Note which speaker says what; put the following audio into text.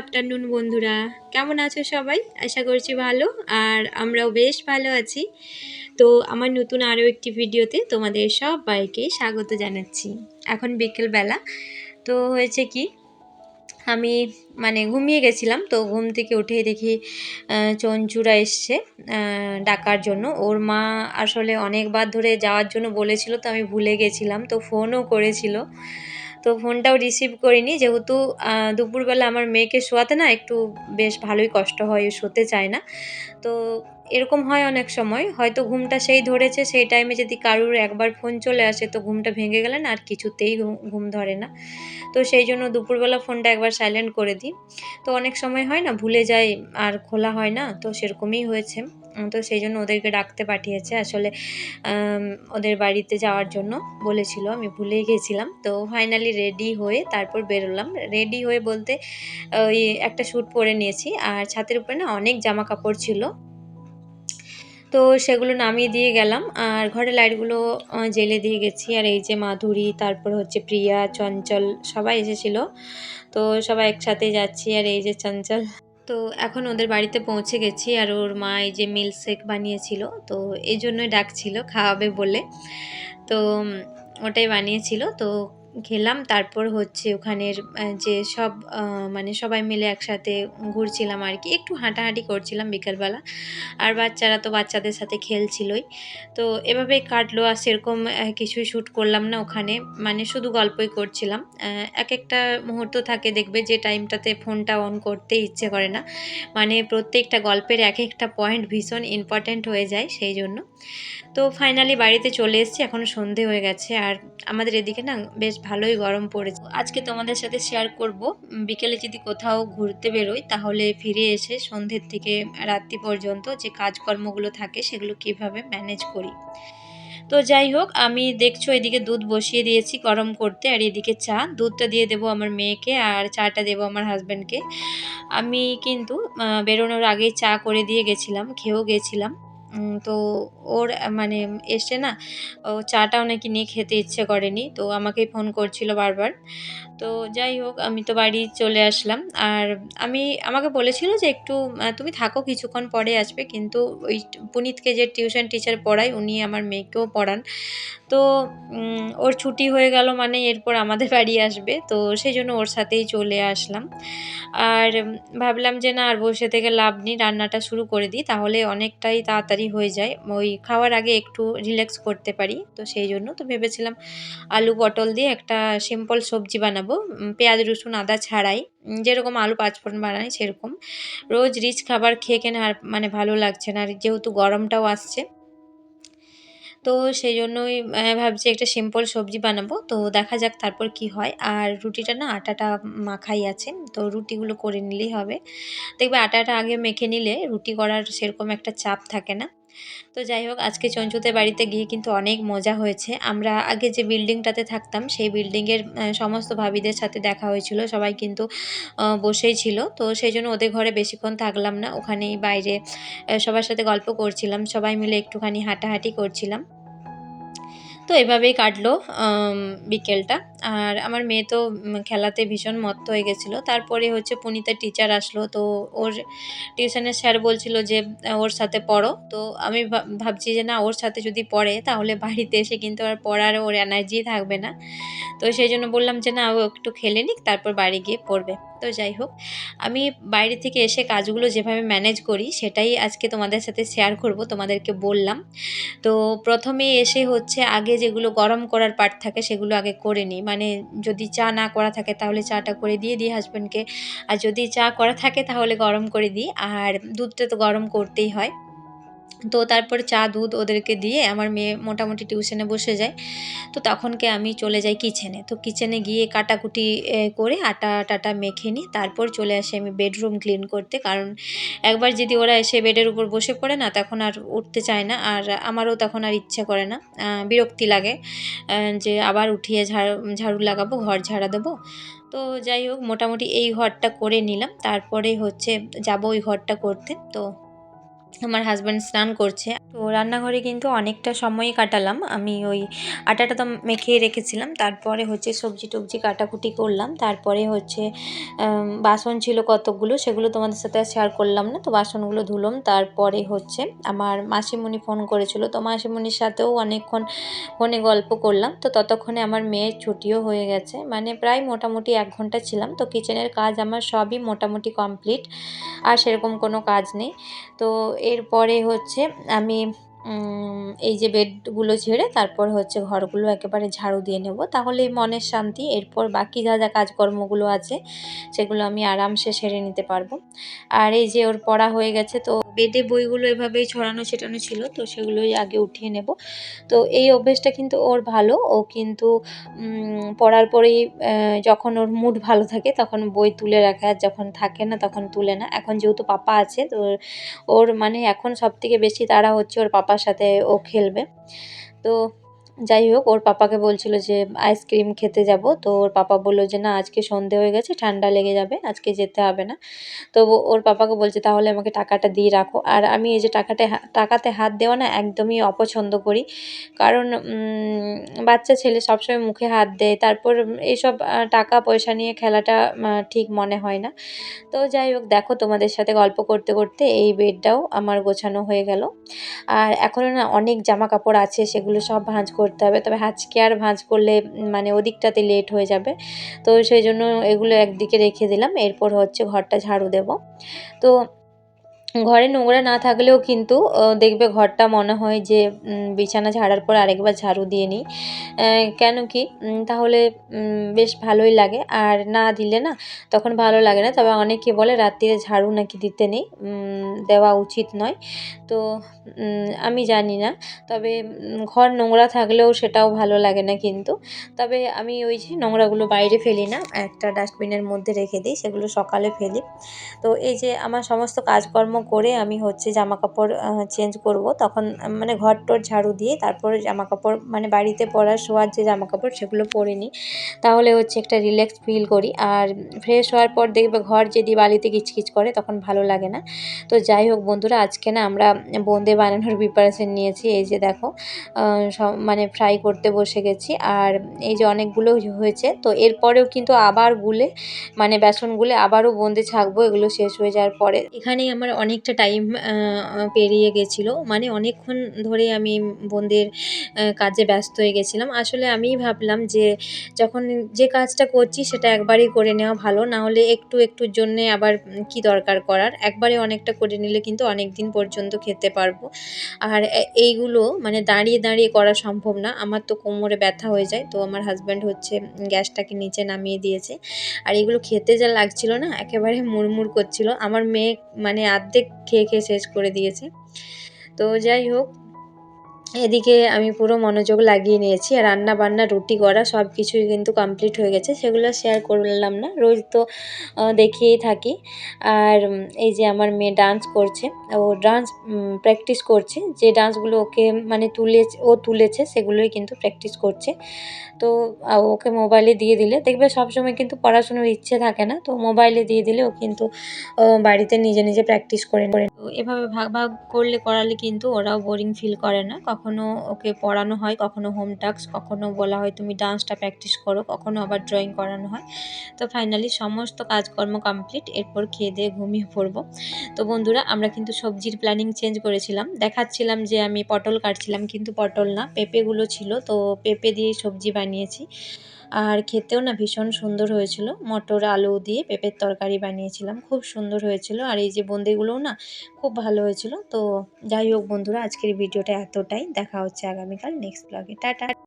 Speaker 1: Afternoon, বন্ধুরা। কেমন আছো সবাই? আশা করছি ভালো, আর আমরাও বেশ ভালো আছি। তো আমার নতুন আরও একটি ভিডিওতে তোমাদের সবাইকে স্বাগত জানাচ্ছি। এখন বিকেলবেলা, তো হয়েছে কি, আমি মানে ঘুমিয়ে গেছিলাম, তো ঘুম থেকে উঠে দেখি চঞ্চুরা এসছে ডাকার জন্য। ওর মা আসলে অনেকবার ধরে যাওয়ার জন্য বলেছিল, তো আমি ভুলে গেছিলাম, তো ফোনও করেছিল। তো ফোনটাও রিসিভ করিনি। যেহেতু দুপুরবেলা আমার মেয়েকে শোয়াতে না একটু বেশ ভালোই কষ্ট হয় শোতে চায় না। তো এরকম হয় অনেক সময়। হয়তো ঘুমটা সেই ধরেছে, সেই টাইমে যদি কারুর একবার ফোন চলে আসে, তো ঘুমটা ভেঙে গেলে না আর কিছুতেই ঘুম- ধরে না। তো সেই জন্য দুপুরবেলা ফোনটা একবার সাইলেন্ট করে দিই। তো অনেক সময় হয় না, ভুলে যাই, আর খোলা হয় না, তো সেরকমই হয়েছে। তো সেই জন্য ওদেরকে ডাকতে পাঠিয়েছে। আসলে ওদের বাড়িতে যাওয়ার জন্য বলেছিল, আমি ভুলেই গেছিলাম। তো ফাইনালি রেডি হয়ে তারপর বেরোলাম। রেডি হয়ে বলতে, ওই একটা শ্যুট পরে নিয়েছি। আর ছাতের উপরে না অনেক জামা কাপড় ছিল। তো সেগুলো নামিয়ে দিয়ে গেলাম। আর ঘরে লাইটগুলো জ্বেলে দিয়ে গেছি। আর এই যে মাধুরী, তারপর হচ্ছে প্রিয়া, চঞ্চল, সবাই এসেছিল। তো সবাই একসাথে যাচ্ছি। আর এই যে চঞ্চল তো এখন ওদের বাড়িতে পৌঁছে গেছি আর ওর মা এই যে মিল্ক শেক বানিয়েছিল, তো এই জন্যই ডাকছিল, খাওয়াবে বলে। তো ওটাই বানিয়েছিল, তো খেলাম তারপর হচ্ছে ওখানের যে সব মানে সবাই মিলে একসাথে ঘুরছিলাম আর কি। একটু হাঁটাহাঁটি করছিলাম বিকালবেলা। আর বাচ্চারা তো বাচ্চাদের সাথে খেলছিলই। তো এভাবে কাটলো আর সেরকম কিছুই শ্যুট করলাম না ওখানে। মানে শুধু গল্পই করছিলাম। এক একটা মুহূর্ত থাকে দেখবে যে টাইমটাতে ফোনটা অন করতে ইচ্ছে করে না। মানে প্রত্যেকটা গল্পের এক একটা পয়েন্ট ভীষণ ইম্পর্ট্যান্ট হয়ে যায় সেই জন্য। তো ফাইনালি বাড়িতে চলে এসেছি, এখন সন্ধে হয়ে গেছে আর আমাদের এদিকে না বেশ ভালোই গরম পড়েছে। আজকে তোমাদের সাথে শেয়ার করব, বিকেলে যদি কোথাও ঘুরতে বেরোই তাহলে ফিরে এসে সন্ধ্যের থেকে রাত্রি পর্যন্ত যে কাজকর্মগুলো থাকে সেগুলো কীভাবে ম্যানেজ করি। তো যাই হোক, আমি দেখছ এদিকে দুধ বসিয়ে দিয়েছি গরম করতে আর এদিকে চা। দুধটা দিয়ে দেবো আমার মেয়েকে আর চাটা দেবো আমার হাজব্যান্ডকে আমি কিন্তু বেরোনোর আগেই চা করে দিয়ে গেছিলাম, খেয়েও গেছিলাম। তো ওর মানে এসে না, ও চাটাও নাকি নিয়ে খেতে ইচ্ছে করেনি, তো আমাকেই ফোন করছিল বারবার। তো যাই হোক, আমি তো বাড়ি চলে আসলাম। আর আমি, আমাকে বলেছিল যে একটু তুমি থাকো, কিছুক্ষণ পরে আসবে। কিন্তু ওই পুনিতকে যে টিউশন টিচার পড়ায়, উনি আমার মেয়েকেও পড়ান। তো ওর ছুটি হয়ে গেল মানে এরপর আমাদের বাড়ি আসবে। তো সেই জন্য ওর সাথেই চলে আসলাম। আর ভাবলাম যে না, আর বসে থেকে লাভ নেই, রান্নাটা শুরু করে দিই। তাহলে অনেকটাই তাড়াতাড়ি হয়ে যায়। ওই খাওয়ার আগে একটু রিল্যাক্স করতে পারি। তো সেই জন্য তো ভেবেছিলাম আলু পটল দিয়ে একটা সিম্পল সবজি বানাবো। পেঁয়াজ, রসুন, আদা ছাড়াই। যেরকম আলু পাঁচফোড়ন বানাই সেরকম। রোজ রিচ খাবার খেয়ে কেন আর মানে ভালো লাগছে না। আর যেহেতু গরমটাও আসছে তো সেই জন্যই ভাবছি একটা সিম্পল সবজি বানাবো। তো দেখা যাক তারপর কি হয়। আর রুটিটা না আটাটা মাখাই আছে। তো রুটিগুলো করে নিলেই হবে। দেখবে আটাটা আগে মেখে নিলে রুটি করার সেরকম একটা চাপ থাকে না। তো যাই হোক, আজকে চঞ্চুদের বাড়িতে গিয়ে কিন্তু অনেক মজা হয়েছে। আমরা আগে যে বিল্ডিংটাতে থাকতাম, সেই বিল্ডিংয়ের সমস্ত ভাবিদের সাথে দেখা হয়েছিল। সবাই কিন্তু বসেই ছিল। তো সেই জন্য ওদের ঘরে বেশিক্ষণ থাকলাম না। ওখানেই বাইরে সবার সাথে গল্প করছিলাম। সবাই মিলে একটুখানি হাঁটাহাঁটি করছিলাম। তো এভাবেই কাটলো বিকেলটা। আর আমার মেয়ে তো খেলাতে ভীষণ মত্ত হয়ে গেছিল। তারপরে হচ্ছে পুনিতার টিচার আসলো, তো ওর টিউশনের স্যার বলছিল যে ওর সাথে পড়ো। তো আমি ভাব- ভাবছি যে না, ওর সাথে যদি পড়ে, তাহলে বাড়িতে এসে কিন্তু আর পড়ার ওর এনার্জি থাকবে না। তো সেই জন্য বললাম যে, না, ও একটু খেলে নিক, তারপর বাড়ি গিয়ে পড়বে। তো যাই হোক, আমি বাইরে থেকে এসে কাজগুলো যেভাবে ম্যানেজ করি, সেটাই আজকে তোমাদের সাথে শেয়ার করব, তোমাদেরকে বললাম। তো প্রথমে এসে হচ্ছে আগে যেগুলো গরম করার পার্ট থাকে, সেগুলো আগে করে নিই। মানে যদি চা না করা থাকে তাহলে চাটা করে দিয়ে দিই হাজব্যান্ডকে আর যদি চা করা থাকে তাহলে গরম করে দিই। আর দুধটা তো গরম করতেই হয়। তো তারপর চা, দুধ ওদেরকে দিয়ে আমার মেয়ে মোটামুটি টিউশনে বসে যায়। তো তখনকে আমি চলে যাই কিচেনে। তো কিচেনে গিয়ে কাটাকুটি করে আটা টাটা মেখে নিই। তারপর চলে আসি আমি বেডরুম ক্লিন করতে। কারণ একবার যদি ওরা এসে বেডের উপর বসে পড়ে না, তখন আর উঠতে চায় না। আর আমারও তখন আর ইচ্ছে করে না। বিরক্তি লাগে। যে আবার উঠিয়ে ঝাড়ু ঝাড়ু লাগাবো, ঘর ঝাড়া দেবো। তো যাই হোক, মোটামুটি এই ঘরটা করে নিলাম। তারপরে হচ্ছে যাব ওই ঘরটা করতে। তো আমার হাজব্যান্ড স্নান করছে। তো রান্নাঘরে কিন্তু অনেকটা সময়ই কাটালাম। আমি ওই আটাটা তো মেখে রেখেছিলাম। তারপরে হচ্ছে সবজি টবজি কাটাকুটি করলাম। তারপরে হচ্ছে বাসন ছিল কতকগুলো, সেগুলো তোমাদের সাথে শেয়ার করলাম না। তো বাসনগুলো ধুলাম। তারপরে হচ্ছে আমার মাসিমণি ফোন করেছিল। তো মাসিমণির সাথেও অনেকক্ষণ ফোনে গল্প করলাম। তো ততক্ষণে আমার মেয়ের ছুটিও হয়ে গেছে। মানে প্রায় মোটামুটি এক ঘণ্টা ছিলাম। তো কিচেনের কাজ আমার সবই মোটামুটি কমপ্লিট আর সেরকম কোনো কাজ নেই। তো এরপরে হচ্ছে আমি এই যে বেডগুলো ছেড়ে তারপর হচ্ছে ঘরগুলো একেবারে ঝাড়ু দিয়ে নেব। তাহলে মনের শান্তি, এরপর বাকি যা যা কাজকর্মগুলো আছে সেগুলো আমি আরামসে সেরে নিতে পারব। আর এই যে ওর পড়া হয়ে গেছে তো বেডে বইগুলো এভাবেই ছড়ানো ছেটানো ছিল, তো সেগুলোই আগে উঠিয়ে নেব। তো এই অভ্যেসটা কিন্তু ওর ভালো, ও কিন্তু পড়ার পরেই যখন ওর মুড ভালো থাকে তখন বই তুলে রাখে, আর যখন থাকে না তখন তুলে না। এখন যেহেতু পাপা আছে, তো ওর মানে এখন সব থেকে বেশি তারা হচ্ছে ওর পাপার সাথে ও খেলবে। তো যাই হোক, ওর পাপাকে বলছিল যে আইসক্রিম খেতে যাব। তো ওর পাপা বলল যে, না, আজকে সন্ধে হয়ে গেছে, ঠান্ডা লেগে যাবে, আজকে যেতে হবে না। তো ওর পাপাকে বলছে, তাহলে আমাকে টাকাটা দিয়ে রাখো। আর আমি এই যে টাকাটা, টাকাতে হাত দেওয়া না একদমই অপছন্দ করি। কারণ বাচ্চা ছেলে সবসময় মুখে হাত দেয়, তারপর এইসব টাকা পয়সা নিয়ে খেলাটা ঠিক মনে হয় না। তো যাই হোক, দেখো তোমাদের সাথে গল্প করতে করতে এই বেডটাও আমার গোছানো হয়ে গেল। আর এখনও না অনেক জামা কাপড় আছে, সেগুলো সব ভাঁজ করতে হবে। তবে আজকে আর ভাঁজ করলে মানে ওদিকটাতে লেট হয়ে যাবে। তো সেই জন্য এগুলো একদিকে রেখে দিলাম। এরপর হচ্ছে ঘরটা ঝাড়ু দেব। তো ঘরে নোংরা না থাকলেও কিন্তু দেখবে ঘরটা মনে হয় যে বিছানা ঝাড়ার পর আরেকবার ঝাড়ু দিয়ে নিই। কেন কি? তাহলে বেশ ভালোই লাগে। আর না দিলে না, তখন ভালো লাগে না। তবে অনেকে বলে রাত্রিরে ঝাড়ু নাকি দিতে নেই দেওয়া উচিত নয়। তো আমি জানি না। তবে ঘর নোংরা থাকলেও সেটাও ভালো লাগে না কিন্তু। তবে আমি ওই যে নোংরাগুলো বাইরে ফেলি না, একটা ডাস্টবিনের মধ্যে রেখে দিই, সেগুলো সকালে ফেলি। তো এই যে আমার সমস্ত কাজকর্ম করে আমি হচ্ছে জামা কাপড় চেঞ্জ করব। তখন মানে ঘর টর ঝাড়ু দিয়ে তারপরে জামা কাপড় মানে বাড়িতে পরার শোয়ার যে জামা কাপড় সেগুলো পরে নিই। তাহলে হচ্ছে একটা রিল্যাক্স ফিল করি। আর ফ্রেশ হওয়ার পর দেখবে ঘর যদি বালিতে কিচকিচ করে তখন ভালো লাগে না। তো যাই হোক বন্ধুরা, আজকে না আমরা বোঁদে বানানোর প্রিপারেশন নিয়েছি। এই যে দেখো মানে ফ্রাই করতে বসে গেছি। আর এই যে অনেকগুলো হয়েছে, তো এরপরেও কিন্তু আবার গুলে মানে বেসন গুলে আবারও বোঁদে ছাকবো। এগুলো শেষ হয়ে যাওয়ার পরে। এখানেই আমার অনেকটা টাইম পেরিয়ে গেছিল। মানে অনেকক্ষণ ধরে আমি বোনদের কাজে ব্যস্ত হয়ে গেছিলাম। আসলে আমিই ভাবলাম যে, যখন যে কাজটা করছি সেটা একবারই করে নেওয়া ভালো। না হলে একটু একটুর জন্যে আবার কি দরকার করার? একবারে অনেকটা করে নিলে কিন্তু অনেক দিন পর্যন্ত খেতে পারব। আর এইগুলো মানে দাঁড়িয়ে দাঁড়িয়ে করা সম্ভব না। আমার তো কোমরে ব্যথা হয়ে যায়। তো আমার হাজব্যান্ড হচ্ছে গ্যাসটাকে নিচে নামিয়ে দিয়েছে। আর এগুলো খেতে যা লাগছিল না, একেবারে মুড়মুড় করছিল। আমার মেয়ে মানে আর্ধেক খেয়ে খেয়ে শেষ করে দিয়েছে। তো যাই হোক এদিকে আমি পুরো মনোযোগ লাগিয়ে নিয়েছি আর রান্না বান্না রুটি করা সব কিছুই কিন্তু কমপ্লিট হয়ে গেছে। সেগুলো শেয়ার করলাম না, রোজ তো দেখিয়েই থাকি। আর এই যে আমার মেয়ে ডান্স করছে, ও ডান্স প্র্যাকটিস করছে। যে ডান্সগুলো ওকে মানে তুলে ও তুলেছে, সেগুলোই কিন্তু প্র্যাকটিস করছে। তো ওকে মোবাইলে দিয়ে দিলে, দেখবে সবসময় কিন্তু পড়াশোনার ইচ্ছে থাকে না, তো মোবাইলে দিয়ে দিলে ও কিন্তু বাড়িতে নিজে নিজে প্র্যাকটিস করে করে এভাবে ভাগ ভাগ করলে, করালে কিন্তু ওরাও বোরিং ফিল করে না কখনো ওকে পড়ানো হয় কখনও হোম টাস্ক কখনও বলা হয় তুমি ডান্সটা প্র্যাকটিস করো, কখনো আবার ড্রয়িং করানো হয়। তো ফাইনালি সমস্ত কাজকর্ম কমপ্লিট এরপর খেয়ে দিয়ে ঘুমিয়ে পড়ব। তো বন্ধুরা, আমরা কিন্তু সবজির প্ল্যানিং চেঞ্জ করেছিলাম। দেখাচ্ছিলাম যে আমি পটল কাটছিলাম, কিন্তু পটল না, পেঁপেগুলো ছিল, তো পেঁপে দিয়ে সবজি বানিয়েছি। আর খেতেও না ভীষণ সুন্দর হয়েছিল। মটর, আলু দিয়ে পেঁপের তরকারি বানিয়েছিলাম। খুব সুন্দর হয়েছিল। আর এই যে বন্দিগুলোও না খুব ভালো হয়েছিল। তো যাই হোক বন্ধুরা, আজকের ভিডিওটা এতটাই। দেখা হচ্ছে আগামীকাল নেক্সট ব্লগে। টাটা।